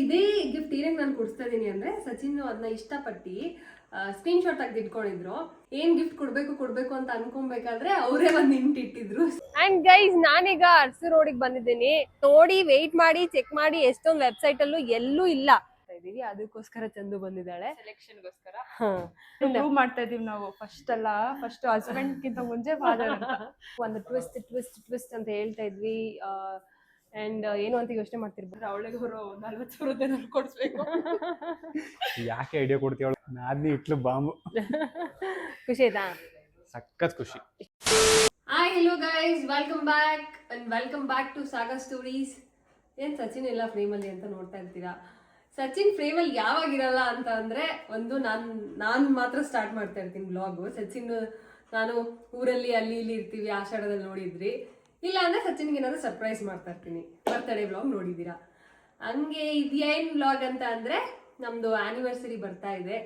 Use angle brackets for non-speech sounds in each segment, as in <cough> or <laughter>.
ಇದೇ ಗಿಫ್ಟ್ ಏನಕ್ಕೆ ನಾನು ಕೊಡಿಸ್ತಾ ಇದ್ದೀನಿ ಅಂದ್ರೆ ಸಚಿನ್ ಅದನ್ನ ಇಷ್ಟಪಟ್ಟು ಸ್ಕ್ರೀನ್ ಶಾಟ್ ತೆಗೆದು ಇಟ್ಕೊಂಡಿದ್ರು. ಏನ್ ಗಿಫ್ಟ್ ಕೊಡ್ಬೇಕು ಕೊಡ್ಬೇಕು ಅಂತ ಅನ್ಕೊಬೇಕಾದ್ರೆ ಅವರೇ ಒಂದ್ ಹಿಂಟ್ ಇಟ್ಟಿದ್ರು. ಅಂಡ್ ಗೈಸ್ ನಾನೀಗ ಅರ್ಸು ರೋಡಿಗೆ ಬಂದಿದ್ದೀನಿ. ನೋಡಿ ವೆಯ್ಟ್ ಮಾಡಿ ಚೆಕ್ ಮಾಡಿ ಎಷ್ಟೊಂದು ವೆಬ್ಸೈಟ್ ಅಲ್ಲೂ ಎಲ್ಲೂ ಇಲ್ಲ. ಇದೀವಿ ಅದಕ್ಕೋಸ್ಕರ ಚಂದು ಬಂದಿದ್ದಾಳೆ. ಸೆಲೆಕ್ಷನ್ಗೋಸ್ಕರ ಪ್ರೂವ್ ಮಾಡ್ತಾ ಇದೀವಿ ನಾವು ಫಸ್ಟ್ ಅಲ್ಲ ಫಸ್ಟ್ ಹಸ್ಬೆಂಡ್ ಗಿಂತ ಮುಂಚೆ <laughs> ಒಂದು ಟ್ವಿಸ್ಟ್ ಟ್ವಿಸ್ಟ್ ಟ್ವಿಸ್ಟ್ ಅಂತ ಹೇಳ್ತಾ ಇದ್ವಿ. ಅಂಡ್ ಏನು ಅಂತ ಯೋಚನೆ ಮಾಡ್ತಿರ್ಬೋದು. ಅವಳಿಗೆ ಅವರು ನಲ್ವತ್ತು ಸಾವಿರದ ಕೊಡಿಸ್ಬೇಕು. ಯಾಕೆ ಐಡಿಯಾ ಕೊಡ್ತೀವಳು ನಾದ್ನಿ ಇಟ್ಲು ಬಾಂಬು. ಖುಷಿ ಆಯ್ತಾ? ಸಖತ್ ಖುಷಿ. Hi hello guys welcome back and welcome back to Sagar stories ಏನ್ ಸಚಿನ್ ಎಲ್ಲ ಫ್ರೇಮಲ್ಲಿ ಅಂತ ನೋಡ್ತಾ ಇರ್ತೀರಾ? ಸಚಿನ್ ಫ್ರೇಮಲ್ಲಿ ಯಾವಾಗ ಇರಲ್ಲ ಅಂತ ಅಂದ್ರೆ ಒಂದು ನಾನ್ ನಾನ್ ಮಾತ್ರ ಸ್ಟಾರ್ಟ್ ಮಾಡ್ತಾ ಇರ್ತೀನಿ ಬ್ಲಾಗ್ ಸಚಿನ್ ನಾನು ಊರಲ್ಲಿ ಅಲ್ಲಿ ಇಲ್ಲಿ ಇರ್ತೀವಿ ಆಷಾಢದಲ್ಲಿ ನೋಡಿದ್ರಿ. ಇಲ್ಲ ಅಂದ್ರೆ ಸಚಿನ್ಗೆ ಏನಾದ್ರು ಸರ್ಪ್ರೈಸ್ ಮಾಡ್ತಾ ಇರ್ತೀನಿ. ಬರ್ತಡೇ ಬ್ಲಾಗ್ ನೋಡಿದ್ದೀರಾ? ಹಂಗೆ ಇದೇನ್ ಬ್ಲಾಗ್ ಅಂತ ಅಂದ್ರೆ ನಮ್ದು ಆನಿವರ್ಸರಿ ಬರ್ತಾ ಇದೆ.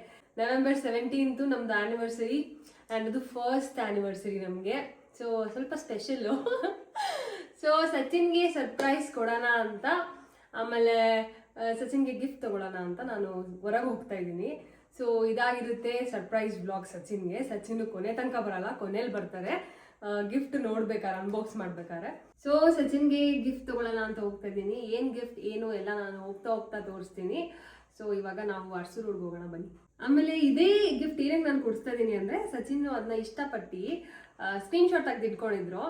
ನವೆಂಬರ್ ಸೆವೆಂಟೀನ್ತು ನಮ್ದು ಆನಿವರ್ಸರಿ ಆ್ಯಂಡ್ ಅದು ಫಸ್ಟ್ ಆನಿವರ್ಸರಿ ನಮಗೆ. ಸೊ ಸ್ವಲ್ಪ ಸ್ಪೆಷಲ್ಲು ಸೊ ಸಚಿನ್ಗೆ ಸರ್ಪ್ರೈಸ್ ಕೊಡೋಣ ಅಂತ, ಆಮೇಲೆ ಸಚಿನ್ಗೆ ಗಿಫ್ಟ್ ತಗೊಳ್ಳೋಣ ಅಂತ ನಾನು ಹೊರಗೆ ಹೋಗ್ತಾ ಇದ್ದೀನಿ. ಸೊ ಇದಾಗಿರುತ್ತೆ ಸರ್ಪ್ರೈಸ್ ಬ್ಲಾಗ್ ಸಚಿನ್ಗೆ. ಸಚಿನ್ ಕೊನೆ ತನಕ ಬರಲ್ಲ ಕೊನೆಯಲ್ಲಿ ಬರ್ತಾರೆ. ಗಿಫ್ಟ್ ನೋಡ್ಬೇಕಾರೆ ಅನ್ಬಾಕ್ಸ್ ಮಾಡ್ಬೇಕಾರೆ ಸೊ ಸಚಿನ್ಗೆ ಗಿಫ್ಟ್ ತಗೊಳ್ಳೋಣ ಅಂತ ಹೋಗ್ತಾ ಇದ್ದೀನಿ. ಏನು ಗಿಫ್ಟ್ ಏನು ಎಲ್ಲ ನಾನು ಹೋಗ್ತಾ ಹೋಗ್ತಾ ತೋರಿಸ್ತೀನಿ. ಸೊ ಇವಾಗ ನಾವು ಅರ್ಸು ರೋಡ್ಗೆ ಹೋಗೋಣ, ಬನ್ನಿ. ಆಮೇಲೆ ಇದೇ ಗಿಫ್ಟ್ ಏನಕ್ಕೆ ನಾನು ಕೊಡಿಸ್ತಾ ಇದ್ದೀನಿ ಅಂದರೆ ಸಚಿನ್ ಅದನ್ನ ಇಷ್ಟಪಟ್ಟು ಸ್ಕ್ರೀನ್ ಶಾಟ್ ಆಗಿ ಇಟ್ಕೊಂಡಿದ್ರು.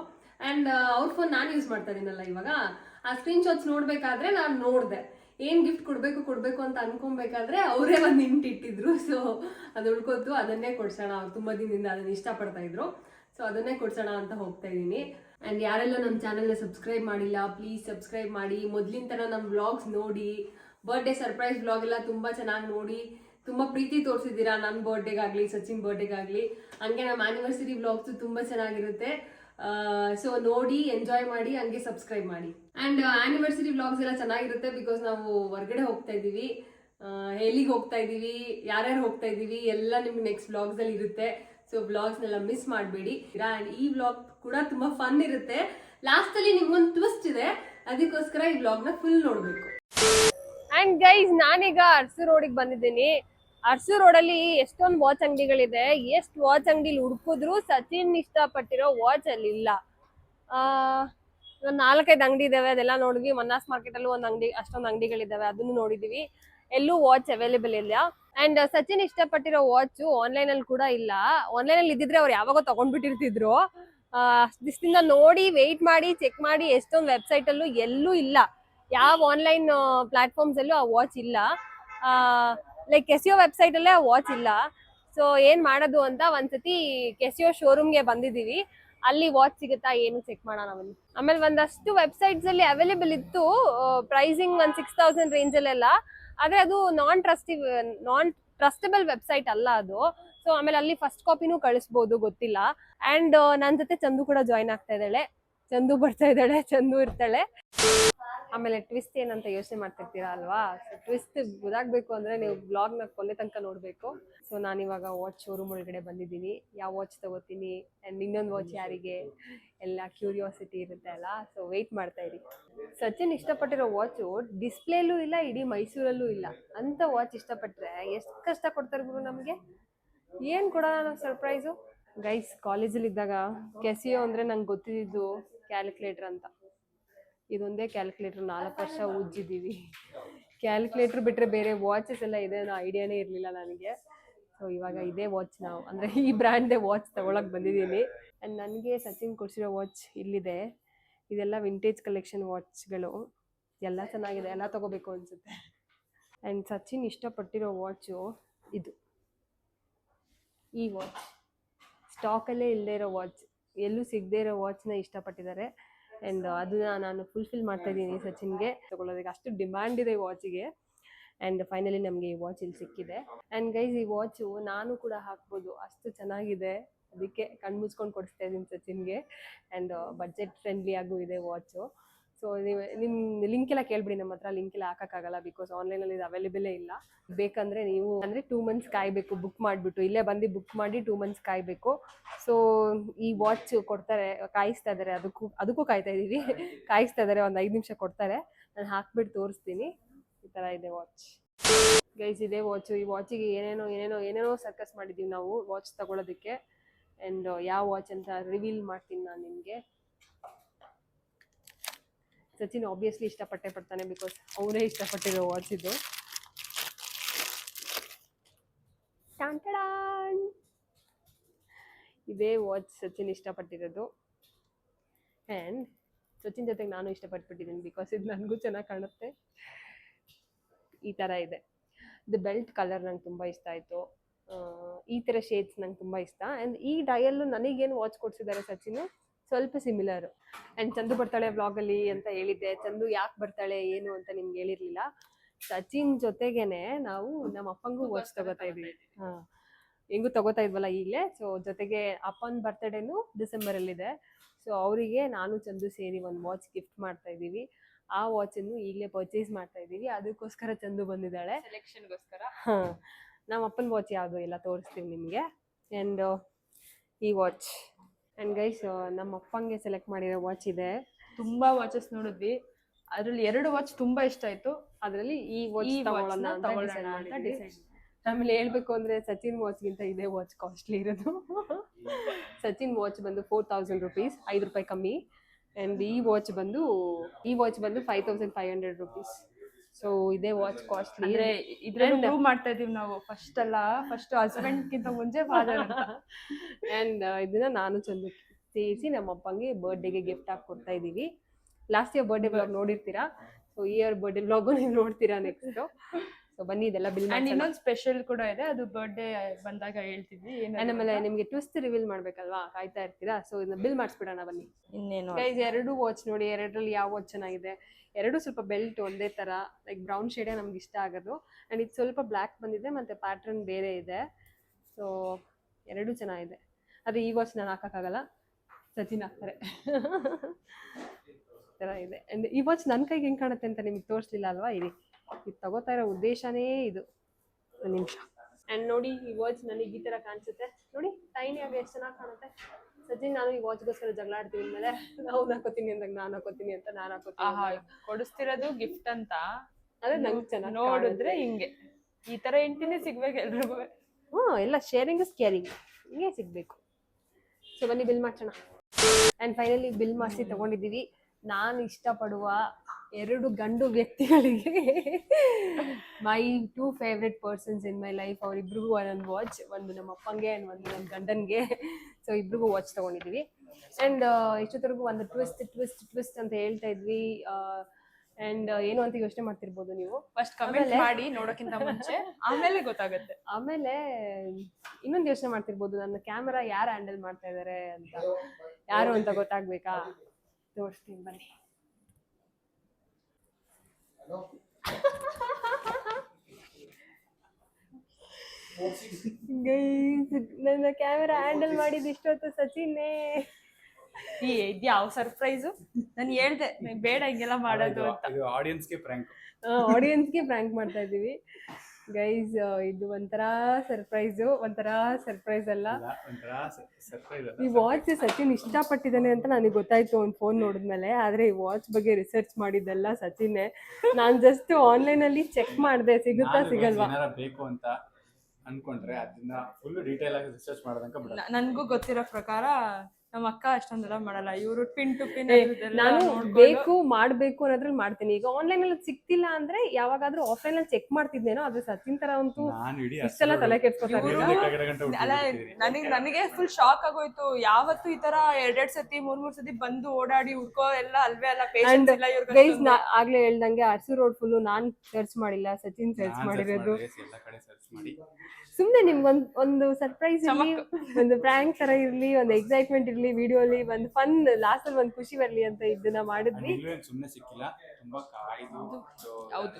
ಆ್ಯಂಡ್ ಅವ್ರ ಫೋನ್ ನಾನು ಯೂಸ್ ಮಾಡ್ತಾ ಇದ್ದೀನಲ್ಲ ಇವಾಗ. ಆ ಸ್ಕ್ರೀನ್ ಶಾಟ್ಸ್ ನೋಡಬೇಕಾದ್ರೆ ನಾನು ನೋಡಿದೆ. ಏನು ಗಿಫ್ಟ್ ಕೊಡಬೇಕು ಕೊಡಬೇಕು ಅಂತ ಅನ್ಕೊಬೇಕಾದ್ರೆ ಅವರೇ ಒಂದು ಹಿಂಟ್ ಇಟ್ಟಿದ್ರು. ಸೊ ಅದು ಉಳ್ಕೊತು ಅದನ್ನೇ ಕೊಡ್ಸೋಣ. ಅವ್ರು ತುಂಬ ದಿನದಿಂದ ಅದನ್ನ ಇಷ್ಟಪಡ್ತಾ ಇದ್ರು. ಸೊ ಅದನ್ನೇ ಕೊಡ್ಸೋಣ ಅಂತ ಹೋಗ್ತಾ ಇದ್ದೀನಿ. ಆ್ಯಂಡ್ ಯಾರೆಲ್ಲ ನಮ್ಮ ಚಾನಲ್ನ ಸಬ್ಸ್ಕ್ರೈಬ್ ಮಾಡಿಲ್ಲ ಪ್ಲೀಸ್ ಸಬ್ಸ್ಕ್ರೈಬ್ ಮಾಡಿ. ಮೊದಲಿನ ಥರ ನಮ್ಮ ವ್ಲಾಗ್ಸ್ ನೋಡಿ. ಬರ್ಡೇ ಸರ್ಪ್ರೈಸ್ ವ್ಲಾಗ್ ಎಲ್ಲ ತುಂಬ ಚೆನ್ನಾಗಿ ನೋಡಿ. ತುಂಬ ಪ್ರೀತಿ ತೋರಿಸಿದ್ದೀರಾ ನನ್ನ ಬರ್ಡೇಗಾಗಲಿ ಸಚಿನ್ ಬರ್ಡೇಗಾಗಲಿ ಹಂಗೆ ನಮ್ಮ ಆ್ಯನಿವರ್ಸರಿ ವ್ಲಾಗ್ಸು ತುಂಬ ಚೆನ್ನಾಗಿರುತ್ತೆ. ಸೊ ನೋಡಿ ಎಂಜಾಯ್ ಮಾಡಿ, ಹಂಗೆ ಸಬ್ಸ್ಕ್ರೈಬ್ ಮಾಡಿ. ಆ್ಯಂಡ್ ಆ್ಯನಿವರ್ಸರಿ ವ್ಲಾಗ್ಸ್ ಎಲ್ಲ ಚೆನ್ನಾಗಿರುತ್ತೆ ಬಿಕಾಸ್ ನಾವು ಹೊರಗಡೆ ಹೋಗ್ತಾ ಇದ್ದೀವಿ. ಎಲ್ಲಿಗೆ ಹೋಗ್ತಾ ಇದ್ದೀವಿ, ಯಾರ್ಯಾರು ಹೋಗ್ತಾ ಇದ್ದೀವಿ, ಎಲ್ಲ ನಿಮ್ಗೆ ನೆಕ್ಸ್ಟ್ ವ್ಲಾಗ್ಸಲ್ಲಿ ಇರುತ್ತೆ. ಸೊ ವ್ಲಾಗ್ಸ್ನೆಲ್ಲ ಮಿಸ್ ಮಾಡಬೇಡಿ. ಆ್ಯಂಡ್ ಈ ವ್ಲಾಗ್ ಕೂಡ ತುಂಬ ಫನ್ ಇರುತ್ತೆ. ಲಾಸ್ಟಲ್ಲಿ ನಿಮ್ಗೊಂದು ಟ್ವಿಸ್ಟ್ ಇದೆ. ಅದಕ್ಕೋಸ್ಕರ ಈ ವ್ಲಾಗ್ನ ಫುಲ್ ನೋಡಬೇಕು. ಅಂಡ್ ಗೈಸ್ ನಾನೀಗ ಅರ್ಸು ರೋಡಿಗೆ ಬಂದಿದ್ದೀನಿ. ಅರ್ಸು ರೋಡಲ್ಲಿ ಎಷ್ಟೊಂದು ವಾಚ್ ಅಂಗಡಿಗಳಿದೆ. ಎಷ್ಟು ವಾಚ್ ಅಂಗಡಿಲಿ ಹುಡುಕಿದ್ರು ಸಚಿನ್ ಇಷ್ಟಪಟ್ಟಿರೋ ವಾಚ್ ಅಲ್ಲಿ ಇಲ್ಲ. ಒಂದ್ ನಾಲ್ಕೈದು ಅಂಗಡಿ ಇದಾವೆ. ಅದೆಲ್ಲ ನೋಡಿದ್ವಿ. ಮನ್ನಾಸ್ ಮಾರ್ಕೆಟ್ ಅಲ್ಲೂ ಒಂದು ಅಂಗಡಿ, ಅಷ್ಟೊಂದು ಅಂಗಡಿಗಳಿದ್ದಾವೆ ಅದನ್ನು ನೋಡಿದ್ದೀವಿ ಎಲ್ಲೂ ವಾಚ್ ಅವೈಲೇಬಲ್ ಇಲ್ಲ. ಅಂಡ್ ಸಚಿನ್ ಇಷ್ಟಪಟ್ಟಿರೋ ವಾಚ್ ಆನ್ಲೈನ್ ಅಲ್ಲಿ ಕೂಡ ಇಲ್ಲ. ಆನ್ಲೈನ್ ಅಲ್ಲಿ ಇದ್ದಿದ್ರೆ ಅವ್ರು ಯಾವಾಗೋ ತಗೊಂಡ್ಬಿಟ್ಟಿರ್ತಿದ್ರು. ದಿವ್ಸದಿಂದ ನೋಡಿ ವೆಯ್ಟ್ ಮಾಡಿ ಚೆಕ್ ಮಾಡಿ ಎಷ್ಟೊಂದು ವೆಬ್ಸೈಟ್ ಅಲ್ಲೂ ಎಲ್ಲೂ ಇಲ್ಲ. ಯಾವ ಆನ್ಲೈನ್ ಪ್ಲಾಟ್ಫಾರ್ಮ್ಸ್ ಅಲ್ಲೂ ಆ ವಾಚ್ ಇಲ್ಲ. ಲೈಕ್ ಕೆಸಿಯೋ ವೆಬ್ಸೈಟ್ ಅಲ್ಲೇ ಆ ವಾಚ್ ಇಲ್ಲ. ಸೊ ಏನ್ ಮಾಡೋದು ಅಂತ ಒಂದ್ಸತಿ ಕೆಸಿಯೋ ಶೋರೂಮ್ಗೆ ಬಂದಿದೀವಿ ಅಲ್ಲಿ ವಾಚ್ ಸಿಗುತ್ತಾ ಏನು ಚೆಕ್ ಮಾಡೋಣ ಬನ್ನಿ. ಆಮೇಲೆ ಒಂದಷ್ಟು ವೆಬ್ಸೈಟ್ಸ್ ಅಲ್ಲಿ ಅವೈಲೇಬಲ್ ಇತ್ತು. ಪ್ರೈಸಿಂಗ್ ಒಂದು ಸಿಕ್ಸ್ ತೌಸಂಡ್ ರೇಂಜ್ ಅಲ್ಲೆಲ್ಲ. ಆದ್ರೆ ಅದು non trusty non trustable website ಅಲ್ಲ ಅದು. ಸೊ ಆಮೇಲೆ ಅಲ್ಲಿ ಫಸ್ಟ್ ಕಾಪಿನೂ ಕಳಿಸ್ಬೋದು, ಗೊತ್ತಿಲ್ಲ. ಅಂಡ್ ನನ್ನ ಜೊತೆ ಚಂದು ಕೂಡ ಜಾಯ್ನ್ ಆಗ್ತಾ ಇದ್ದಾಳೆ. ಚಂದು ಬರ್ತಾ ಇದ್ದಾಳೆ, ಚಂದು ಇರ್ತಾಳೆ. ಆಮೇಲೆ ಟ್ವಿಸ್ಟ್ ಏನಂತ ಯೋಚನೆ ಮಾಡ್ತಿರ್ತೀರಾ ಅಲ್ವಾ? ಟ್ವಿಸ್ಟ್ ಗೊತ್ತಾಗ್ಬೇಕು ಅಂದ್ರೆ ನೀವು ಬ್ಲಾಗ್ನ ಕೊನೆ ತನಕ ನೋಡ್ಬೇಕು. ಸೊ ನಾನು ಇವಾಗ ವಾಚ್ ಶೋರೂಮ್ ಒಳಗಡೆ ಬಂದಿದ್ದೀನಿ. ಯಾವ ವಾಚ್ ತಗೋತೀನಿ? ಅಂಡ್ ಇನ್ನೊಂದು ವಾಚ್ ಯಾರಿಗೆ? ಎಲ್ಲ ಕ್ಯೂರಿಯಾಸಿಟಿ ಇರುತ್ತೆ ಅಲ್ಲ? ಸೊ ವೆಯ್ಟ್ ಮಾಡ್ತಾ ಇರಿ. ಸಚಿನ್ ಇಷ್ಟಪಟ್ಟಿರೋ ವಾಚು ಡಿಸ್ಪ್ಲೇಲೂ ಇಲ್ಲ, ಇಡೀ ಮೈಸೂರಲ್ಲೂ ಇಲ್ಲ. ಅಂತ ವಾಚ್ ಇಷ್ಟಪಟ್ಟರೆ ಎಷ್ಟು ಕಷ್ಟ ಕೊಡ್ತಾರೆ ಗುರು ನಮಗೆ? ಏನು ಕೊಡೋಣ ಸರ್ಪ್ರೈಸು ಗೈಸ್ ಕಾಲೇಜಲ್ಲಿ ಇದ್ದಾಗ ಕೆಸಿಯೋ ಅಂದರೆ ನಂಗೆ ಗೊತ್ತಿದ್ದು ಕ್ಯಾಲ್ಕುಲೇಟರ್ ಅಂತ. ಇದೊಂದೇ ಕ್ಯಾಲ್ಕುಲೇಟರ್ ನಾಲ್ಕು ವರ್ಷ ಉಜ್ಜಿದ್ದೀವಿ ಕ್ಯಾಲ್ಕುಲೇಟರ್ ಬಿಟ್ಟರೆ ಬೇರೆ ವಾಚಸ್ ಎಲ್ಲ ಇದೆ ಐಡಿಯಾನೇ ಇರಲಿಲ್ಲ ನನಗೆ. ಸೊ ಇವಾಗ ಇದೇ ವಾಚ್ ನಾವು. ಅಂದರೆ ಈ ಬ್ರ್ಯಾಂಡೇ ವಾಚ್ ತೊಗೊಳಕ್ಕೆ ಬಂದಿದ್ದೀನಿ ಆ್ಯಂಡ್ ನನಗೆ ಸಚಿನ್ ಕೊಡಿಸಿರೋ ವಾಚ್ ಇಲ್ಲಿದೆ. ಇದೆಲ್ಲ ವಿಂಟೇಜ್ ಕಲೆಕ್ಷನ್ ವಾಚ್ಗಳು ಎಲ್ಲ ಚೆನ್ನಾಗಿದೆ. ಎಲ್ಲ ತಗೋಬೇಕು ಅನಿಸುತ್ತೆ. ಆ್ಯಂಡ್ ಸಚಿನ್ ಇಷ್ಟಪಟ್ಟಿರೋ ವಾಚು ಇದು. ಈ ವಾಚ್ ಸ್ಟಾಕಲ್ಲೇ ಇಲ್ಲದೇ ಇರೋ ವಾಚ್ ಎಲ್ಲೂ ಸಿಗದೆ ಇರೋ ವಾಚ್ನ ಇಷ್ಟಪಟ್ಟಿದ್ದಾರೆ. ಆ್ಯಂಡ್ ಅದನ್ನ ನಾನು ಫುಲ್ಫಿಲ್ ಮಾಡ್ತಾ ಇದ್ದೀನಿ ಸಚಿನ್ಗೆ. ತಗೊಳ್ಳೋದಕ್ಕೆ ಅಷ್ಟು ಡಿಮ್ಯಾಂಡ್ ಇದೆ ಈ ವಾಚಿಗೆ ಆ್ಯಂಡ್ ಫೈನಲಿ ನಮಗೆ ಈ ವಾಚ್ ಇಲ್ಲಿ ಸಿಕ್ಕಿದೆ. ಆ್ಯಂಡ್ ಗೈಸ್ ಈ ವಾಚು ನಾನು ಕೂಡ ಹಾಕ್ಬೋದು. ಅಷ್ಟು ಚೆನ್ನಾಗಿದೆ. ಅದಕ್ಕೆ ಕಣ್ಣು ಮುಚ್ಕೊಂಡು ಕೊಡಿಸ್ತಾ ಇದ್ದೀನಿ ಸಚಿನ್ಗೆ. ಆ್ಯಂಡ್ ಬಜೆಟ್ ಫ್ರೆಂಡ್ಲಿ ಆಗೂ ಇದೆ ವಾಚು ಸೊ ನೀವು ನಿಮ್ಮ ಲಿಂಕ್ ಎಲ್ಲ ಕೇಳ್ಬಿಡಿ ನಮ್ಮ ಹತ್ರ. ಲಿಂಕ್ ಎಲ್ಲ ಹಾಕೋಕ್ಕಾಗಲ್ಲ ಬಿಕಾಸ್ ಆನ್ಲೈನಲ್ಲಿ ಇದು ಅವೈಲೇಬಲೇ ಇಲ್ಲ. ಬೇಕಂದ್ರೆ ನೀವು ಅಂದರೆ ಟೂ ಮಂತ್ಸ್ ಕಾಯಬೇಕು ಬುಕ್ ಮಾಡಿಬಿಟ್ಟು. ಇಲ್ಲೇ ಬಂದು ಬುಕ್ ಮಾಡಿ ಟೂ ಮಂತ್ಸ್ ಕಾಯಬೇಕು. ಸೊ ಈ ವಾಚ್ ಕೊಡ್ತಾರೆ ಕಾಯಿಸ್ತಾ ಇದಾರೆ. ಅದಕ್ಕೂ ಅದಕ್ಕೂ ಕಾಯ್ತಾ ಇದ್ದೀವಿ <laughs> ಕಾಯಿಸ್ತಾ ಇದ್ದಾರೆ ಒಂದು ಐದು ನಿಮಿಷ ಕೊಡ್ತಾರೆ. ನಾನು ಹಾಕ್ಬಿಟ್ಟು ತೋರಿಸ್ತೀನಿ. ಈ ತರ ಇದೆ ವಾಚ್ ಗೈಸ್ ಇದೆ ವಾಚ್ ಈ ವಾಚಿಗೆ ಏನೇನೋ ಏನೇನೋ ಏನೇನೋ ಸರ್ಕಸ್ ಮಾಡಿದೀವಿ ನಾವು ವಾಚ್ ತಗೊಳ್ಳೋದಕ್ಕೆ ಅಂಡ್ ಯಾವ ವಾಚ್ ಅಂತ ರಿವೀಲ್ ಮಾಡ್ತೀನಿ ನಾನು ನಿಮಗೆ. ಸಚಿನ್ ಆಬ್ವಿಯಸ್ಲಿ ಇಷ್ಟಪಟ್ಟೆ ಪಡ್ತಾನೆ ಬಿಕಾಸ್ ಅವರೇ ಇಷ್ಟಪಟ್ಟಿರೋ ವಾಚ್ ಇದು. ಇದೇ ವಾಚ್ ಸಚಿನ್ ಇಷ್ಟಪಟ್ಟಿರೋದು. ಆ್ಯಂಡ್ ಸಚಿನ್ ಜೊತೆಗೆ ನಾನು ಇಷ್ಟಪಟ್ಬಿಟ್ಟಿದ್ದೀನಿ ಬಿಕಾಸ್ ಇದು ನನಗೂ ಚೆನ್ನಾಗಿ ಕಾಣುತ್ತೆ. ಈ ಥರ ಇದೆ. ದ ಬೆಲ್ಟ್ ಕಲರ್ ನಂಗೆ ತುಂಬ ಇಷ್ಟ ಆಯಿತು. ಈ ಥರ ಶೇಡ್ಸ್ ನಂಗೆ ತುಂಬ ಇಷ್ಟ. ಆ್ಯಂಡ್ ಈ ಡಯಲ್ಲು ನನಗೇನು ವಾಚ್ ಕೊಡ್ಸಿದ್ದಾರೆ ಸಚಿನ್? ಸ್ವಲ್ಪ ಸಿಮಿಲರ್ ಆ್ಯಂಡ್ ಚಂದು ಬರ್ತಾಳೆ ವ್ಲಾಗಲ್ಲಿ ಅಂತ ಹೇಳಿದ್ದೆ. ಚಂದು ಯಾಕೆ ಬರ್ತಾಳೆ ಏನು ಅಂತ ನಿಮ್ಗೆ ಹೇಳಿರ್ಲಿಲ್ಲ. ಸಚಿನ್ ಜೊತೆಗೇನೆ ನಾವು ನಮ್ಮ ಅಪ್ಪಂಗೂ ವಾಚ್ ತಗೋತಾ ಇದ್ವಿ. ಹಾ. ಹೆಂಗೂ ತಗೋತಾ ಇದ್ವಲ್ಲ ಈಗಲೇ. ಸೊ ಜೊತೆಗೆ ಅಪ್ಪನ ಬರ್ತ್ಡೇನು ಡಿಸೆಂಬರಲ್ಲಿದೆ ಸೊ ಅವರಿಗೆ ನಾನು ಚಂದು ಸೇರಿ ಒಂದು ವಾಚ್ ಗಿಫ್ಟ್ ಮಾಡ್ತಾ ಇದ್ದೀವಿ. ಆ ವಾಚನ್ನು ಈಗಲೇ ಪರ್ಚೇಸ್ ಮಾಡ್ತಾ ಇದ್ದೀವಿ. ಅದಕ್ಕೋಸ್ಕರ ಚಂದು ಬಂದಿದ್ದಾಳೆ. ಸೆಲೆಕ್ಷನ್ಗೋಸ್ಕರ ಹಾಂ. ನಮ್ಮ ಅಪ್ಪನ ವಾಚ್ ಯಾವುದು ಎಲ್ಲ ತೋರಿಸ್ತೀವಿ ನಿಮಗೆ. ಆ್ಯಂಡ್ ಈ ವಾಚ್ ಆ್ಯಂಡ್ ಗೈಸ್ ನಮ್ಮ ಅಪ್ಪಂಗೆ ಸೆಲೆಕ್ಟ್ ಮಾಡಿರೋ ವಾಚ್ ಇದೆ. ತುಂಬಾ ವಾಚಸ್ ನೋಡಿದ್ವಿ. ಅದ್ರಲ್ಲಿ ಎರಡು ವಾಚ್ ತುಂಬಾ ಇಷ್ಟ ಆಯ್ತು. ಅದರಲ್ಲಿ ಈ ವಾಚ್ ಈ ತಗೊಳ್ಳೋಣ ಅಂತ ತಗೊಳ್ಳೋಣ decide ಅಂತ ಮಾಡಿದ್ವಿ. decide ಆಮೇಲೆ ಹೇಳ್ಬೇಕು ಅಂದ್ರೆ ಸಚಿನ್ ವಾಚ್ಗಿಂತ ಇದೇ ವಾಚ್ ಕಾಸ್ಟ್ಲಿ ಇರೋದು. <laughs> ಸಚಿನ್ ವಾಚ್ ಬಂದು ಫೋರ್ ತೌಸಂಡ್ ರುಪೀಸ್ ಐದು ರೂಪಾಯಿ ಕಮ್ಮಿ. ಅಂಡ್ ಈ ವಾಚ್ ಬಂದು ಈ ವಾಚ್ ಬಂದು five thousand five hundred rupees so ಇದೇ ವಾಚ್ ಕಾಸ್ಟ್ಲಿ ಅಂದ್ರೆ ಇದ್ರಲ್ಲಿ ಪ್ರೂವ್ ಮಾಡ್ತಾ ಇದೀವಿ ನಾವು. ಫಸ್ಟ್ ಅಲ್ಲ ಫಸ್ಟ್ ಹಸ್ಬೆಂಡ್ ಗಿಂತ ಮುಂಚೆ ಫಾದರ್ ಅಂತ. <laughs> ಆ್ಯಂಡ್ ಇದನ್ನ ನಾನು ಚಂದ ಸೇರಿಸಿ ನಮ್ಮ ಅಪ್ಪಂಗೆ ಬರ್ಡೇಗೆ ಗಿಫ್ಟ್ ಆಗಿ ಕೊಡ್ತಾ ಇದೀವಿ. ಲಾಸ್ಟ್ ಇಯರ್ ಬರ್ಡೇ ಬ್ಲಾಗ್ ನೋಡಿರ್ತೀರಾ? ಸೊ ಈ ಇಯರ್ ಬರ್ಡೇ ಬ್ಲಾಗು ನೀವು ನೋಡ್ತೀರಾ ನೆಕ್ಸ್ಟ್ ಸೊ ಬನ್ನಿ ಇದೆಲ್ಲ ಬಿಲ್ ಅಂಡ್ ಇನ್ನೊಂದು ಸ್ಪೆಷಲ್ ಕೂಡ ಇದೆ ಅದು ಬರ್ಡೇ ಬಂದಾಗ ಹೇಳ್ತಿದ್ವಿ ಆಮೇಲೆ ನಿಮಗೆ ಟ್ವಿಸ್ಟ್ ರಿವೀಲ್ ಮಾಡ್ಬೇಕಲ್ವಾ? ಕಾಯ್ತಾ ಇರ್ತೀರಾ? ಸೊ ಇದನ್ನ ಬಿಲ್ ಮಾಡಿಸ್ಬಿಡೋಣ ಬನ್ನಿ. ಇನ್ನೇನು ಗೈಸ್ ಎರಡು ವಾಚ್ ನೋಡಿ ಎರಡರಲ್ಲಿ ಯಾವ ವಾಚ್ ಚೆನ್ನಾಗಿದೆ? ಎರಡು ಸ್ವಲ್ಪ ಬೆಲ್ಟ್ ಒಂದೇ ತರ ಲೈಕ್ ಬ್ರೌನ್ ಶೇಡೇ ನಮ್ಗೆ ಇಷ್ಟ ಆಗೋದು. ಅಂಡ್ ಇದು ಸ್ವಲ್ಪ ಬ್ಲ್ಯಾಕ್ ಬಂದಿದೆ ಮತ್ತೆ ಪ್ಯಾಟರ್ನ್ ಬೇರೆ ಇದೆ. ಸೊ ಎರಡೂ ಚೆನ್ನಾಗಿದೆ. ಅದೇ ಈ ವಾಚ್ ನಾನು ಹಾಕೋಕ್ಕಾಗಲ್ಲ. ಸಚಿನ್ ಹಾಕ್ತಾರೆ. <laughs> ಈ ಥರ ಇದೆ. ಆ್ಯಂಡ್ ಈ ವಾಚ್ ನನ್ನ ಕೈಗೆ ಹೆಂಗ್ ಕಾಣುತ್ತೆ ಅಂತ ನಿಮ್ಗೆ ತೋರಿಸ್ಲಿಲ್ಲ ಅಲ್ವಾ? ಇರಿ. ಇದು ತಗೋತಾ ಇರೋ ಉದ್ದೇಶನೇ ಇದು. ಒಂದು ನಿಮಿಷ. ಆ್ಯಂಡ್ ನೋಡಿ ಈ ವಾಚ್ ನನಗೆ ಈ ಥರ ಕಾಣಿಸುತ್ತೆ. ನೋಡಿ ಟೈನಿ ಆಗಿ ಎಷ್ಟು ಚೆನ್ನಾಗಿ ಕಾಣುತ್ತೆ. ಸಚಿನ್ ನಾನು ಈ ವಾಚ್ಗೋಸ್ಕರ ಜಗಳ ಆಡ್ತೀವಿ ಮೇಲೆ ನಾವು ಹಾಕೋತೀನಿ ಅಂದಾಗ ನಾನು ಹಾಕೋತೀನಿ ಅಂತ ನಾನು ಆಹಾ ಹಾಕೋತೀನಿ ಕೊಡಿಸ್ತಿರೋದು ಗಿಫ್ಟ್ ಅಂತ. ಅದೇ ನಂಗೆ ಚೆನ್ನಾಗಿ ನೋಡಿದ್ರೆ ಹಿಂಗೆ. ಈ ತರ ಹೆಂಡತಿನೇ ಸಿಗ್ಬೇಕು ಎಲ್ರಿಗೂ. ಹ್ಞೂ ಎಲ್ಲ ಶೇರಿಂಗ್ ಇಸ್ ಕೇರಿಂಗ್ ಹಿಂಗೆ ಸಿಗಬೇಕು. ಸೊ ಬನ್ನಿ ಬಿಲ್ ಮಾಡ್ಸೋಣ. ಆ್ಯಂಡ್ ಫೈನಲಿ ಬಿಲ್ ಮಾಡಿಸಿ ತೊಗೊಂಡಿದ್ದೀವಿ. ನಾನು ಇಷ್ಟಪಡುವ ಎರಡು ಗಂಡು ವ್ಯಕ್ತಿಗಳಿಗೆ. My two favourite persons in my life ಅವರಿಬ್ರಿಗೂ ಒಂದೊಂದು ವಾಚ್ ಒಂದು ನಮ್ಮ ಅಪ್ಪಂಗೆ ಒಂದು ನನ್ನ ಗಂಡನ್ಗೆ. ಸೊ ಇಬ್ರಿಗೂ ವಾಚ್ ತಗೊಂಡಿದ್ವಿ. ಅಂಡ್ ಇಷ್ಟೊತ್ತರೆಗೂ ಒಂದು ಟ್ವಿಸ್ಟ್ ಟ್ವಿಸ್ಟ್ ಟ್ವಿಸ್ಟ್ ಅಂತ ಹೇಳ್ತಾ ಇದ್ವಿ. ಅಂಡ್ ಏನು ಅಂತ ಯೋಚನೆ ಮಾಡ್ತಿರ್ಬೋದು ನೀವು. ಫಸ್ಟ್ ಕಮೆಂಟ್ ಮಾಡಿ ನೋಡೋಕ್ಕಿಂತ ಮುಂಚೆ. ಆಮೇಲೆ ಗೊತ್ತಾಗುತ್ತೆ. ಆಮೇಲೆ ಇನ್ನೊಂದು ಯೋಚನೆ ಮಾಡ್ತಿರ್ಬೋದು. ನನ್ನ ಕ್ಯಾಮರಾ ಯಾರು ಹ್ಯಾಂಡಲ್ ಮಾಡ್ತಾ ಇದ್ದಾರೆ ಅಂತ. ಯಾರು ಅಂತ ಗೊತ್ತಾಗ್ಬೇಕಾ? ತೋರಿಸ್ತೀನಿ ಬನ್ನಿ. ನನ್ನ ಕ್ಯಾಮೆರಾ ಹ್ಯಾಂಡಲ್ ಮಾಡಿದ ಇಷ್ಟೊತ್ತು ಸಚಿನ್ನೇ. ಈ ಇದ್ಯಾವ ಸರ್ಪ್ರೈಸು ನಾನು ಹೇಳ್ದೆ ಬೇಡ ಹಿಂಗೆಲ್ಲ ಮಾಡೋದು ಅಂತ. ಇದು ಆಡಿಯನ್ಸ್ಗೆ ಪ್ರ್ಯಾಂಕ್ ಆಡಿಯನ್ಸ್ಗೆ ಪ್ರ್ಯಾಂಕ್ ಮಾಡ್ತಾ ಇದ್ದೀವಿ. ಗೈಸ್ ಇದು ಒಂಥರ ಸರ್ಪ್ರೈಸ್ ಒಂಥರ ಸರ್ಪ್ರೈಸ್ ಅಲ್ಲ. ಈ ವಾಚ್ ಸಚಿನ್ ಇಷ್ಟಪಟ್ಟಿದ್ದಾನೆ ಅಂತ ನನಗೆ ಗೊತ್ತಾಯ್ತು ಅವ್ನು ಫೋನ್ ನೋಡಿದ್ಮೇಲೆ. ಆದ್ರೆ ಈ ವಾಚ್ ಬಗ್ಗೆ ರಿಸರ್ಚ್ ಮಾಡಿದ್ದೆಲ್ಲ ಸಚಿನ್ ನಾನು ಜಸ್ಟ್ ಆನ್ಲೈನ್ ಅಲ್ಲಿ ಚೆಕ್ ಮಾಡಿದೆ ಸಿಗುತ್ತಾ ಸಿಗಲ್ವಾ? ಏನಾರ ಬೇಕು ಅಂತ ಅನ್ಕೊಂಡ್ರೆ ಅದನ್ನ ಫುಲ್ ಡೀಟೇಲ್ ಆಗಿ ರಿಸರ್ಚ್ ಮಾಡೋದಂಕ ನನ್ಗೂ ಗೊತ್ತಿರೋ ಪ್ರಕಾರ ನಮ್ಮ ಅಕ್ಕ ಅಷ್ಟೊಂದೆಲ್ಲ ಮಾಡಲ್ಲ. ಇವರು ಪಿನ್ ಟು ಪಿನ್ ನಾನು ಬೇಕು ಮಾಡ್ಬೇಕು ಅನ್ನೋದ್ರಲ್ಲಿ ಮಾಡ್ತೀನಿ. ಈಗ ಆನ್ಲೈನ್ ಅಲ್ಲಿ ಸಿಕ್ತಿಲ್ಲ ಅಂದ್ರೆ ಯಾವಾಗಾದ್ರೂ ಆಫ್ಲೈನ್ ಅಲ್ಲಿ ಚೆಕ್ ಮಾಡ್ತಿದ್ನೇನೋ ಅದ್ರ ಸಚಿನ್ ತರ ಅಂತೂ ಇಷ್ಟೆಲ್ಲ ತಲೆ ಕೆಡ್ಸ್ಕೊತಾರೆ. ಅಲ್ಲ ನನಗೆ ನನಗೆ ಫುಲ್ ಶಾಕ್ ಆಗೋಯ್ತು. ಯಾವತ್ತು ಈ ತರ ಎರಡೆರಡ್ ಸತಿ ಮೂರ್ ಮೂರ್ ಸತಿ ಬಂದು ಓಡಾಡಿ ಹುಡ್ಕೋ ಎಲ್ಲ ಅಲ್ವೇ ಅಲ್ಲ ಪೇಷಂಟ್ ಪೇಷನ್ಸ್ ಇಲ್ಲ ಇವ್ರಿಗೆ. ಆಗ್ಲೇ ಹೇಳ್ದಂಗೆ ಅರ್ಸು ರೋಡ್ ಫುಲ್ ನಾನ್ ಸರ್ಚ್ ಮಾಡಿಲ್ಲ ಸಚಿನ್ ಸರ್ಚ್ ಮಾಡಿರೋದು. ಸುಮ್ನೆ ನಿಮ್ಗೊಂದ್ ಒಂದು ಸರ್ಪ್ರೈಸ್ ಇರ್ಲಿ ಒಂದು ಪ್ರ್ಯಾಂಕ್ ತರ ಇರ್ಲಿ ಒಂದು ಎಕ್ಸೈಟ್ಮೆಂಟ್ ಇರ್ಲಿ ವಿಡಿಯೋ ಅಲ್ಲಿ ಒಂದು ಫನ್ ಲಾಸ್ಟ್ ಅಲ್ಲಿ ಒಂದು ಖುಷಿ ಬರ್ಲಿ ಅಂತ ಇದನ್ನ ಮಾಡಿದ್ವಿ. ಸುಮ್ನೆ ಸಿಕ್ಕಿಲ್ಲ ತುಂಬಾ ಕಾಯ್ದು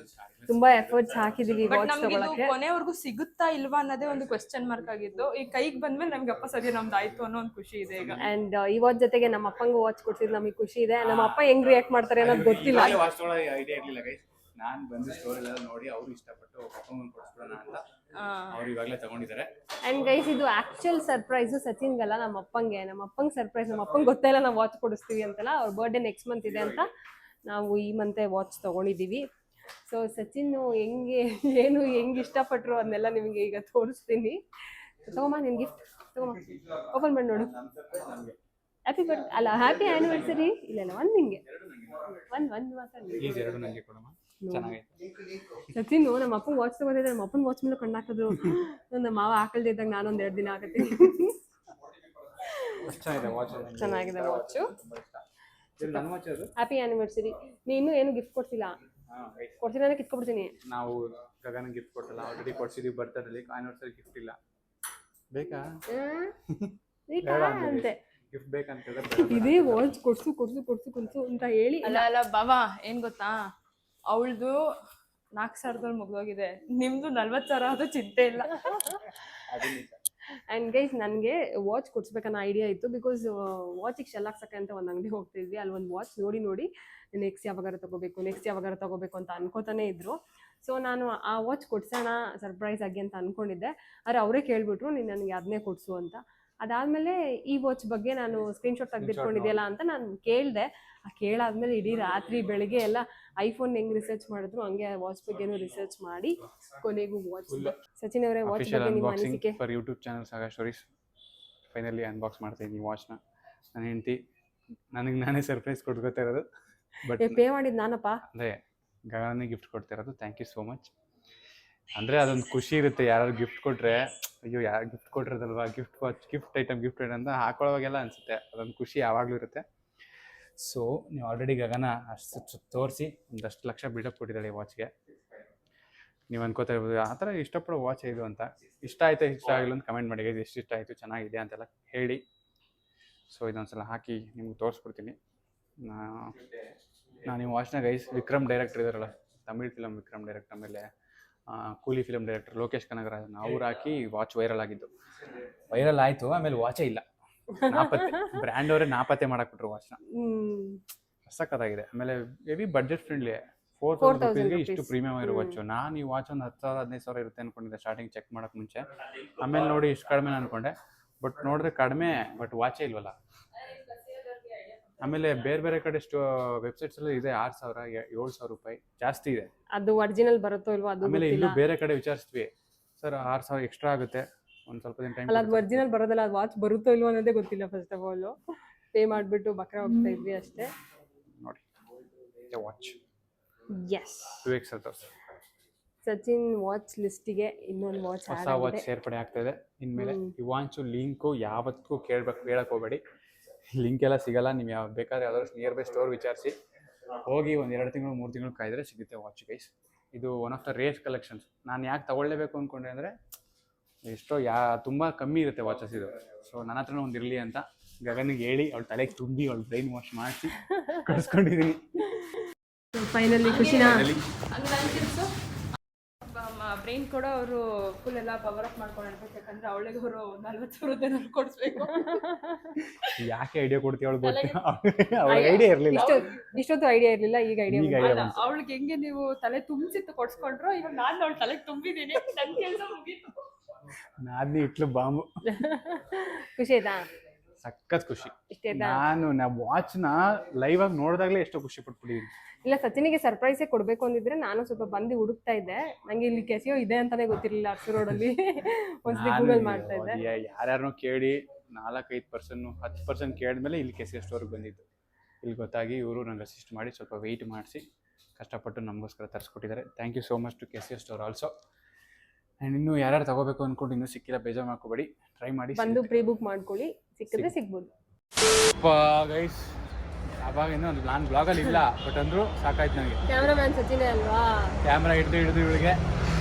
ತುಂಬಾ ಎಫರ್ಟ್ಸ್ ಹಾಕಿದೀವಿ ವಾಚ್ ತಗೊಳಕ್ಕೆ. ಕೊನೆವರೆಗೂ ಸಿಗುತ್ತಾ ಇಲ್ವಾ ಅನ್ನೋದೇ ಒಂದು ಕ್ವೆಶ್ಚನ್ ಮಾರ್ಕ್ ಆಗಿದ್ದು ಈ ಕೈಗೆ ಬಂದ್ಮೇಲೆ ನಮ್ಗೆ ಅಪ್ಪ ಸರಿ ನಮ್ದು ಆಯ್ತು ಅನ್ನೋ ಒಂದು ಖುಷಿ ಇದೆ ಈಗ. ಅಂಡ್ ಈ ವಾಚ್ ಜೊತೆಗೆ ನಮ್ಮ ಅಪ್ಪಂಗೂ ವಾಚ್ ಕೊಡ್ಸಿದ್ ನಮಗೆ ಖುಷಿ ಇದೆ. ನಮ್ಮ ಅಪ್ಪ ಹೆಂಗ್ ರಿಯಾಕ್ಟ್ ಮಾಡ್ತಾರೆ ಅನ್ನೋದು ಗೊತ್ತಿಲ್ಲ. ಐಡಿಯಾ ಇರ್ಲಿಲ್ಲ ಗೈಸ್ ನಾನು ಬಂದು ಸ್ಟೋರಿ ಎಲ್ಲ ನೋಡಿ ಅವ್ರು ಇಷ್ಟಪಟ್ಟು ಕೊಡ್ಸ್ಬಿಡೋಣ ಅಂತ. ಅವ್ರು ಇವಾಗಲೇ ತಗೊಂಡಿದ್ದಾರೆ ಅಂಡ್ ಗೈಸ್ ಇದು ಆಕ್ಚುಯಲ್ ಸರ್ಪ್ರೈಸ್ ಸಚಿನ್ ಗಲ್ಲ ನಮ್ಮ ಅಪ್ಪಂಗೆ ನಮ್ಮ ಅಪ್ಪಂಗೆ ಸರ್ಪ್ರೈಸ್ ನಮ್ಮ ಅಪ್ಪಂಗೆ ಗೊತ್ತಿಲ್ಲ ನಾವು ವಾಚ್ ಕೊಡಿಸ್ತೀವಿ ಅಂತಲ್ಲ ಅವ್ರ ಬರ್ಡೇ ನೆಕ್ಸ್ಟ್ ಮಂತ್ ಇದೆ ಅಂತ. ನಾವು ಈ ಮಂತೆ ವಾಚ್ ತಗೊಂಡಿದ್ದೀವಿ ಸೊ ಸಚಿನ್ ಹೆಂಗೆ ಏನು ಹೆಂಗೆ ಇಷ್ಟಪಟ್ರು ಅದನ್ನೆಲ್ಲ ನಿಮಗೆ ಈಗ ತೋರಿಸ್ತೀನಿ. ತಗೊಮ್ಮ ನಿನ್ ಗಿಫ್ಟ್ ತಗೊಮ್ಮ. ಓಪನ್ ಮಾಡಿ ನೋಡು. ಹ್ಯಾಪಿ ಬರ್ತ್ ಅಲ್ಲ ಹ್ಯಾಪಿ ಆನಿವರ್ಸರಿ ಇಲ್ಲ ಇಲ್ಲ ಒಂದು ನಿಂಗೆ. ಒಂದು ಒಂದು ಮಾತಾಡಿ ಎರಡು ನನಗೆ ಕೊಡಮ್ಮ. ಚೆನ್ನಾಗೈತೆ. ಸಚಿನ್ ನಮ್ಮ ಅಪ್ಪನ ವಾಚ್ ತಗೋದಿದ್ರೆ ನಮ್ಮ ಅಪ್ಪನ ವಾಚ್ ಮೇಲೆ ಕಣ್ಣು ನನ್ನ ಮಾವ ಹಾಕಲ್ದೇ ಇದ್ದಾಗ ನಾನೊಂದ್ ಎರಡು ದಿನ ಆಗತ್ತೆ. ಚೆನ್ನಾಗಿದೆ ವಾಚ್ ಚೆನ್ನಾಗಿದೆ ವಾಚು ಇದು ನನ್ನ ವಾಚ್ ಅದು ಹ್ಯಾಪಿ ಆನಿವರ್ಸರಿ ನೀನು ಏನು ಗಿಫ್ಟ್ ಕೊಡ್ತಿಲ್ಲ ಕೊಡ್ತೀನಿ ಅಂದ್ರೆ ಕಿತ್ಕೊಬಿಡ್ತೀನಿ. ನಾವು ಗಗನ ಗಿಫ್ಟ್ ಕೊಟ್ಟಲ್ಲ ಆಲ್ರೆಡಿ ಕೊಡ್ಸಿದೀವಿ ಬರ್ತಡಲ್ಲಿ ಆನಿವರ್ಸರಿ ಗಿಫ್ಟ್ ಇಲ್ಲ. ಬೇಕಾ? <laughs> ಅಂತೆ. ಗಿಫ್ಟ್ ಬೇಕಂತ ಇದೇ ವಾಚ್ ಕೊಡ್ಸು ಕೊಡ್ಸು ಕೊಡ್ಸು ಕೊಡ್ಸು ಅಂತ ಹೇಳಿ ಅಲ್ಲ ಅಲ್ಲ ಬಾಬಾ ಏನ್ ಗೊತ್ತಾ? ಅವಳದು ನಾಲ್ಕು ಸಾವಿರದಲ್ಲಿ ಮುಗ್ದೋಗಿದೆ. ನಿಮ್ದು ನಲ್ವತ್ತು ಸಾವಿರ ಅದು ಚಿಂತೆ ಇಲ್ಲ. ಅಂಡ್ ಗೈಸ್ ನನಗೆ ವಾಚ್ ಕೊಡ್ಸ್ಬೇಕನ್ನೋ ಐಡಿಯಾ ಇತ್ತು ಬಿಕಾಸ್ ವಾಚಿಗೆ ಶೆಲ್ ಹಾಕ್ಸಕ್ಕೆ ಅಂತ ಒಂದು ಅಂಗಡಿ ಹೋಗ್ತಿದ್ವಿ. ಅಲ್ಲಿ ಒಂದು ವಾಚ್ ನೋಡಿ ನೋಡಿ ನೆಕ್ಸ್ಟ್ ಯಾವಾಗಾರ ತಗೋಬೇಕು ನೆಕ್ಸ್ಟ್ ಯಾವಾಗಾರ ತಗೋಬೇಕು ಅಂತ ಅನ್ಕೋತಾನೆ ಇದ್ರು. ಸೊ ನಾನು ಆ ವಾಚ್ ಕೊಡ್ಸೋಣ ಸರ್ಪ್ರೈಸ್ ಆಗಿ ಅಂತ ಅನ್ಕೊಂಡಿದ್ದೆ. ಆದರೆ ಅವರೇ ಕೇಳಿಬಿಟ್ರು ನೀನು ನನಗೆ ಅದನ್ನೇ ಕೊಡಿಸು ಅಂತ. ಅದಾದಮೇಲೆ ಈ ವಾಚ್ ಬಗ್ಗೆ ನಾನು ಸ್ಕ್ರೀನ್ಶಾಟ್ ತೆಗೆದಿಟ್ಕೊಂಡಿದ್ಯಲ್ಲ ಅಂತ ನಾನು ಕೇಳಿದೆ. ಆ ಕೇಳಾದ್ಮೇಲೆ ಇಡೀ ರಾತ್ರಿ ಬೆಳಿಗ್ಗೆ ಎಲ್ಲ ಐಫೋನ್ ಹೆಂಗ್ ರಿಸರ್ಚ್ ಮಾಡಿದ್ರು ಹಂಗೆ ವಾಚ್ ಬಗ್ಗೆನೂ ರಿಸರ್ಚ್ ಮಾಡಿ ಕೊನೆಗೂ ವಾಚ್ ಸಚಿನ್ ಅವರೇ ವಾಚ್ ಬಗ್ಗೆ ನಿಮ್ಮ ಅನ್ಬಾಕ್ಸಿಂಗ್ ಅನಿಸಿಕೆ? For YouTube channel saga stories finally unbox ಮಾಡ್ತಾ ಇದ್ದೀನಿ ವಾಚ್ನ ನನ್ನ ಹೆಂಡತಿ ನನಗೆ ನಾನೇ ಸರ್ಪ್ರೈಸ್ ಕೊಟ್ಕೋತಾ ಇರೋದು. ಬಟ್ ಪೇ ಮಾಡಿದ್ ನಾನಪ್ಪ? ಅದೇ ಗಗನೇ ಗಿಫ್ಟ್ ಕೊಡ್ತಾ ಇರೋದು. ಥ್ಯಾಂಕ್ ಯು ಸೋ ಮಚ್ ಅಂದರೆ ಅದೊಂದು ಖುಷಿ ಇರುತ್ತೆ. ಯಾರು ಗಿಫ್ಟ್ ಕೊಟ್ಟರೆ ಅಯ್ಯೋ, ಯಾರು gift ಕೊಟ್ಟಿರೋದಲ್ವಾ? Gift watch gift item gift ಅಂತ ಹಾಕೊಳ್ಳೋವಾಗೆಲ್ಲ ಅನಿಸುತ್ತೆ. ಅದೊಂದು ಖುಷಿ ಯಾವಾಗಲೂ ಇರುತ್ತೆ. ಸೊ ನೀವು ಆಲ್ರೆಡಿ ಗಗನ ಅಷ್ಟು ತೋರಿಸಿ, ಒಂದಷ್ಟು ಲಕ್ಷ ಬಿಲ್ಡಪ್ ಕೊಟ್ಟಿದ್ದಾಳೆ ಈ ವಾಚ್ಗೆ ನೀವು ಅನ್ಕೋತಾ ಇರ್ಬೋದು, ಆ ಥರ ಇಷ್ಟಪಡೋ ವಾಚ್ ಇದು ಅಂತ. ಇಷ್ಟ ಆಯಿತು, ಇಷ್ಟ ಆಗಿಲ್ಲ ಅಂತ ಕಮೆಂಟ್ ಮಾಡಿ. ಎಷ್ಟು ಇಷ್ಟ ಆಯಿತು, ಚೆನ್ನಾಗಿದೆ ಅಂತೆಲ್ಲ ಹೇಳಿ. ಸೊ ಇದೊಂದ್ಸಲ ಹಾಕಿ ನಿಮ್ಗೆ ತೋರಿಸ್ಬಿಡ್ತೀನಿ. ನಾನು ಈ ವಾಚ್ನಾಗ ಗೈಸ್ ವಿಕ್ರಮ್ ಡೈರೆಕ್ಟರ್ ಇದಾರಲ್ಲ ತಮಿಳ್ ಫಿಲಮ್ ವಿಕ್ರಮ್ ಡೈರೆಕ್ಟರ್ ಆಮೇಲೆ ಕೂಲಿ ಫಿಲಮ್ ಡೈರೆಕ್ಟರ್ ಲೋಕೇಶ್ ಕನಗರಾಜನ್ ಅವ್ರು ಹಾಕಿ ವಾಚ್ ವೈರಲ್ ಆಗಿದ್ದು. ವೈರಲ್ ಆಯ್ತು ಆಮೇಲೆ ವಾಚೇ ಇಲ್ಲ. ನಾಪತ್ತೆ ಬ್ರ್ಯಾಂಡ್ ಅವರೇ ನಾಪತ್ತೆ ಮಾಡಾಕ್ಬಿಟ್ರು ವಾಚ್ನ ಹ್ಮ್. ಸಕ್ಕತ್ತಾಗಿದೆ ಆಮೇಲೆ heavy budget friendly four 4,000 thousand ರುಪೀಸ್ಗೆ ಇಷ್ಟು ಪ್ರೀಮಿಯಂ ಆಗಿರೋ ವಾಚ್ ನಾನು ಈ ವಾಚ್ ಒಂದು ಹತ್ತು ಸಾವಿರ ಹದಿನೈದು ಸಾವಿರ ಇರುತ್ತೆ ಅನ್ಕೊಂಡಿದ್ದೆ ಸ್ಟಾರ್ಟಿಂಗ್ ಚೆಕ್ ಮಾಡಕ್ ಮುಂಚೆ. ಆಮೇಲೆ ನೋಡಿ ಇಷ್ಟು ಕಡಿಮೆ ಅನ್ಕೊಂಡೆ. ಬಟ್ ನೋಡಿದ್ರೆ ಕಡಿಮೆ ಬಟ್ ವಾಚೇ ಇಲ್ವಲ್ಲ. ಆಮೇಲೆ ಬೇರೆ ಬೇರೆ ಕಡೆ ವೆಬ್ಸೈಟ್ಸ್ ಅಲ್ಲಿ ಇದೆ ಆರು ಸಾವಿರ ಏಳು ಸಾವಿರ ರೂಪಾಯಿ. ಜಾಸ್ತಿ ಇದೆ. ಅದು ಒರಿಜಿನಲ್ ಬರುತ್ತೋ ಇಲ್ವೋ ಅದು ಆಮೇಲೆ ಗೊತ್ತಿಲ್ಲ. ಇಲ್ಲೂ ಬೇರೆ ಕಡೆ ವಿಚಾರಿಸ್ತೀವಿ. ಸರ್ ಆರು ಸಾವಿರ ಎಕ್ಸ್ಟ್ರಾ ಆಗುತ್ತೆ. ಒಂದ್ ಸ್ವಲ್ಪ ದಿನ ಅಲ್ಲ ಅದು ಟೈಮ್ ಒರಿಜಿನಲ್ ಬರೋದಲ್ಲ ಅದು ವಾಚ್ ಬರುತ್ತೋ ಇಲ್ವೋ ಅನ್ನೋದೇ ಗೊತ್ತಿಲ್ಲ ಫಸ್ಟ್ ಆಫ್ ಆಲ್ ಪೇ ಮಾಡಿಬಿಟ್ಟು ಬಕ್ರ ಹೋಗ್ತಾ ಇದ್ವಿ ಅಷ್ಟೇ. ನೋಡಿ. Watch S two X Sachin watch ಲಿಸ್ಟಿಗೆ ಇನ್ನೊಂದು ವಾಚ್ ಹೊಸ ವಾಚ್ ಸೇರ್ಪಡೆ ಆಗ್ತಾ ಇದೆ. ಇನ್ಮೇಲೆ ಈ ವಾಚು ಲಿಂಕು ಯಾವತ್ತೂ ಕೇಳ್ಬೇಕು ಕೇಳಕ್ ಹೋಗ್ಬೇಡಿ. ಲಿಂಕ್ ಎಲ್ಲ ಸಿಗಲ್ಲ. ನೀವು ಯಾವ ಬೇಕಾದ್ರೆ ಯಾವ್ದಾದ್ರು ನಿಯರ್ ಬೈ ಸ್ಟೋರ್ ವಿಚಾರಿಸಿ. ಹೋಗಿ ಒಂದು ಎರಡು ತಿಂಗಳು ಮೂರು ತಿಂಗಳು ಕಾಯ್ದರೆ ಸಿಗುತ್ತೆ ವಾಚ್ ಗೈಸ್ ಇದು one of the rare collections ನಾನು ಯಾಕೆ ತಗೊಳ್ಳೇಬೇಕು ಅಂದ್ಕೊಂಡೆ ಅಂದರೆ ಎಷ್ಟೋ ಯಾ ತುಂಬ ಕಮ್ಮಿ ಇರುತ್ತೆ ವಾಚಸ್ ಇದು. ಸೊ ನನ್ನ ಹತ್ರನೂ ಒಂದು ಇರಲಿ ಅಂತ ಗಗನಿಗೆ ಹೇಳಿ ಅವಳು ತಲೆಗೆ ತುಂಬಿ ಅವಳು ಬ್ರೈನ್ ವಾಶ್ ಮಾಡಿಸಿ ಕಳಿಸ್ಕೊಂಡಿದ್ದೀನಿ ಫೈನಲಿ ಖುಷಿನಾ? ಬ್ರೈನ್ ಕೂಡ ಅವರು ಫುಲ್ ಎಲ್ಲ ಪವರ್ ಅಪ್ ಮಾಡ್ಕೊಂಡು ಇರ್ಬೇಕು ಯಾಕಂದ್ರೆ ಅವಳಿಗೆ ಅವರು ನಲ್ವತ್ತು ಸಾವಿರದ ಕೊಡಿಸ್ಬೇಕು. ಯಾಕೆ ಐಡಿಯಾ ಕೊಡ್ತೀವಿ ಅವಳು ಅವಳಿಗೆ ಐಡಿಯಾ ಇರಲಿಲ್ಲ. ಇಷ್ಟೊತ್ತು ಇಷ್ಟೊತ್ತು ಐಡಿಯಾ ಇರಲಿಲ್ಲ ಈಗ ಐಡಿಯಾ ಅಲ್ಲ ಅವಳಿಗೆ ಹೆಂಗೆ ನೀವು ತಲೆ ತುಂಬಿಸಿತ್ತು ಕೊಡ್ಸ್ಕೊಂಡ್ರು ಇವಾಗ ನಾನು ಅವಳು ತಲೆಗೆ ತುಂಬಿದ್ದೀನಿ ನನ್ನ ಕೆಲಸ ಮುಗೀತು. ನಾನು ಇಟ್ಲು ಬಾಂಬು. ಖುಷಿ ಆಯ್ತಾ? ಸಖತ್ ಖುಷಿ. ಇಷ್ಟ ನಾನು ನಾ ವಾಚ್ನ ಲೈವ್ ಆಗಿ ನೋಡಿದಾಗಲೇ ಎಷ್ಟೋ ಖುಷಿ ಪಟ್ಬಿಟ್ಟಿದ್ದೀನಿ ಇಲ್ಲ ಸಚಿನಿಗೆ ಸರ್ಪ್ರೈಸೇ ಕೊಡ್ಬೇಕು ಅಂದಿದ್ರೆ ನಾನು ಸ್ವಲ್ಪ ಬಂದು ಹುಡುಕ್ತಾ ಇದ್ದೆ. ನಂಗೆ ಇಲ್ಲಿ ಕೆಸಿಯೋ ಇದೆ ಅಂತಾನೆ ಗೊತ್ತಿರಲಿಲ್ಲ ಅರ್ಸು ರೋಡಲ್ಲಿ <laughs> ಒಂದ್ಸತಿ ಗೂಗಲ್ ಮಾಡ್ತಾ ಇದ್ದೆ. ಯಾರ್ಯಾರನೋ ಕೇಳಿ ನಾಲ್ಕೈದು ಪರ್ಸನ್ ಹತ್ತು ಪರ್ಸೆಂಟ್ ಕೇಳಿದ್ಮೇಲೆ ಇಲ್ಲಿ ಕೆಸಿ ಸ್ಟೋರ್ಗೆ ಬಂದಿದ್ದು. ಇಲ್ಲಿ ಗೊತ್ತಾಗಿ ಇವರು ನಂಗೆ ಅಸಿಸ್ಟ್ ಮಾಡಿ ಸ್ವಲ್ಪ ವೆಯ್ಟ್ ಮಾಡಿಸಿ ಕಷ್ಟಪಟ್ಟು ನಮಗೋಸ್ಕರ ತರಿಸ್ಕೊಟ್ಟಿದ್ದಾರೆ. Thank you so much to KC store also and ಇನ್ನು ಯಾರ್ಯಾರು ತಗೋಬೇಕು ಅಂದ್ಕೊಂಡು ಇನ್ನೂ ಸಿಕ್ಕಿಲ್ಲ ಬೇಜಾರು ಮಾಡ್ಕೋಬೇಡಿ. ಟ್ರೈ ಮಾಡಿ ಬಂದು ಪ್ರೀ ಬುಕ್ ಮಾಡ್ಕೊಳ್ಳಿ. ಸಿಕ್ಕಿದ್ರೆ ಸಿಗ್ಬೋದು. ಗೈಸ್ ಅವಾಗ ಇನ್ನೂ ನಾನು ಬ್ಲಾಗಲ್ಲಿ ಇಲ್ಲ ಬಟ್ ಅಂದರೂ ಸಾಕಾಯ್ತು ನನಗೆ ಕ್ಯಾಮ್ರಾಮ್ಯಾನ್ ಸಚಿನೇ ಅಲ್ವಾ? ಕ್ಯಾಮ್ರಾ ಹಿಡಿದು ಹಿಡಿದು ಇವಳಿಗೆ.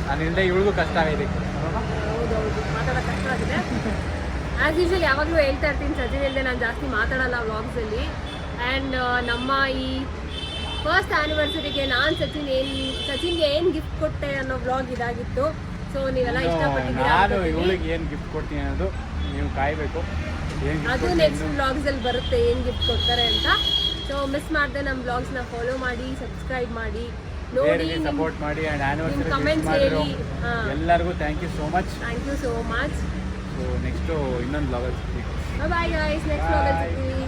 ನಾನು ಇಲ್ಲದೆ ಇವಳಿಗೂ ಕಷ್ಟ ಆಗೈತೆ ಹೌದೌದು ಕಷ್ಟ ಆಗಿದೆ. ಆ್ಯಸ್ ಯೂಶಲ್ ಯಾವಾಗಲೂ ಹೇಳ್ತಾ ಇರ್ತೀನಿ ಸಚಿನ್ ಇಲ್ಲದೆ ನಾನು ಜಾಸ್ತಿ ಮಾತಾಡಲ್ಲ ವ್ಲಾಗ್ಸಲ್ಲಿ ಆ್ಯಂಡ್ ನಮ್ಮ ಈ ಫಸ್ಟ್ ಆ್ಯನಿವರ್ಸರಿಗೆ ನಾನು ಸಚಿನ್ ಏನು ಸಚಿನ್ಗೆ ಏನು ಗಿಫ್ಟ್ ಕೊಟ್ಟೆ ಅನ್ನೋ ವ್ಲಾಗ್ ಇದಾಗಿತ್ತು. ಸೊ ನೀವೆಲ್ಲ ಇಷ್ಟಪಟ್ಟಿದ್ದೀರಾ ನಾನು. ಇವಳಿಗೆ ಏನು ಗಿಫ್ಟ್ ಕೊಡ್ತೀನಿ ಅನ್ನೋದು ನೀವು ಕಾಯಬೇಕು. ಅದು ನೆಕ್ಸ್ಟ್ ವ್ಲಾಗ್ಸಲ್ಲಿ ಬರುತ್ತೆ ಏನು ಗಿಫ್ಟ್ ಕೊಡ್ತಾರೆ ಅಂತ. ಸೊ ಮಿಸ್ ಮಾಡದೆ ನಮ್ಮ ವ್ಲಾಗ್ಸ್ನ ಫಾಲೋ ಮಾಡಿ ಸಬ್ಸ್ಕ್ರೈಬ್ ಮಾಡಿ. ನೋಡಿ ಸಪೋರ್ಟ್ ಮಾಡಿ ಆ್ಯಂಡ್ ಆ್ಯನಿವರ್ಸರಿ ಕಮೆಂಟ್ಸ್ ಹೇಳಿ. ಎಲ್ಲರಿಗೂ thank you so much thank you so much so next ಇನ್ನೊಂದು ಬ್ಲಾಗಲ್ಲಿ ಸಿಗ್ತೀವಿ ಬಾಯ್ ಗಾಯ್ಸ್ ನೆಕ್ಸ್ಟ್ ವ್ಲಾಗಲ್ಲಿ ಸಿಗ್ತೀವಿ